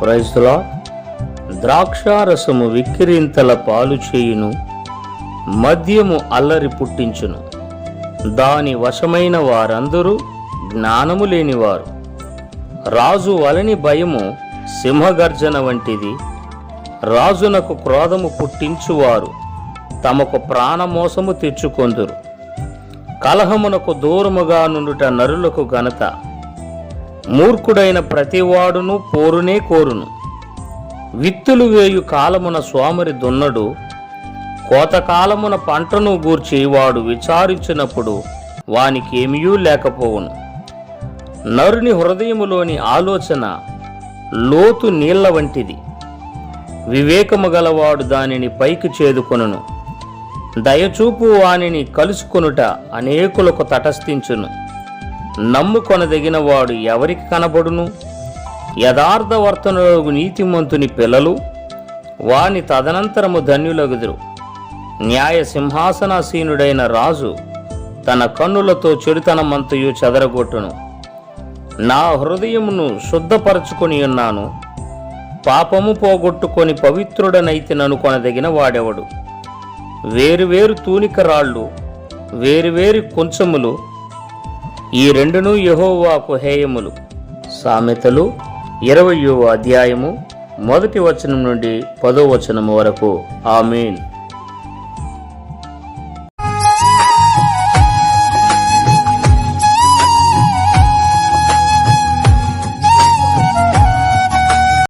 ప్రైజ్లా ద్రాక్షారసము విక్కిరింతల పాలు చేయును మద్యము అల్లరి పుట్టించును. దాని వశమైన వారందరూ జ్ఞానము లేనివారు. రాజు వలని భయము సింహగర్జన వంటిది. రాజునకు క్రోధము పుట్టించువారు తమకు ప్రాణమోసము తెచ్చుకొందురు. కలహమునకు దూరముగా నుండుట నరులకు ఘనత. మూర్ఖుడైన ప్రతివాడును పోరునే కోరును. విత్తులు వేయు కాలమున స్వామరి దున్నడు కోతకాలమున పంటను గూర్చి వాడు విచారించినప్పుడు వానికి ఏమీయూ లేకపోవును. నరుని హృదయములోని ఆలోచన లోతు నీళ్ళ వంటిది. వివేకము గలవాడు దానిని పైకి చేదుకొనును. దయచూపు వానిని కలుసుకొనుట అనేకులకు తటస్థించును. నమ్ముకొనదగిన వాడు ఎవరికి కనబడును? యథార్థవర్తనులకు నీతిమంతుని పిల్లలు వాని తదనంతరము ధన్యులగుదురు. న్యాయ సింహాసనాసీనుడైన రాజు తన కన్నులతో చెడుతనమంతయు చెదరగొట్టును. నా హృదయమును శుద్ధపరచుకొని ఉన్నాను. పాపము పోగొట్టుకొని పవిత్రుడనైతిననుకొనదగిన వాడెవడు వేరువేరు తూనిక రాళ్ళు వేరువేరు కొంచెములు ఈ రెండును యహోవాకు హేయములు. సామెతలు ఇరవయో అధ్యాయము మొదటి వచనం నుండి పదో వచనము వరకు. ఆమెన్.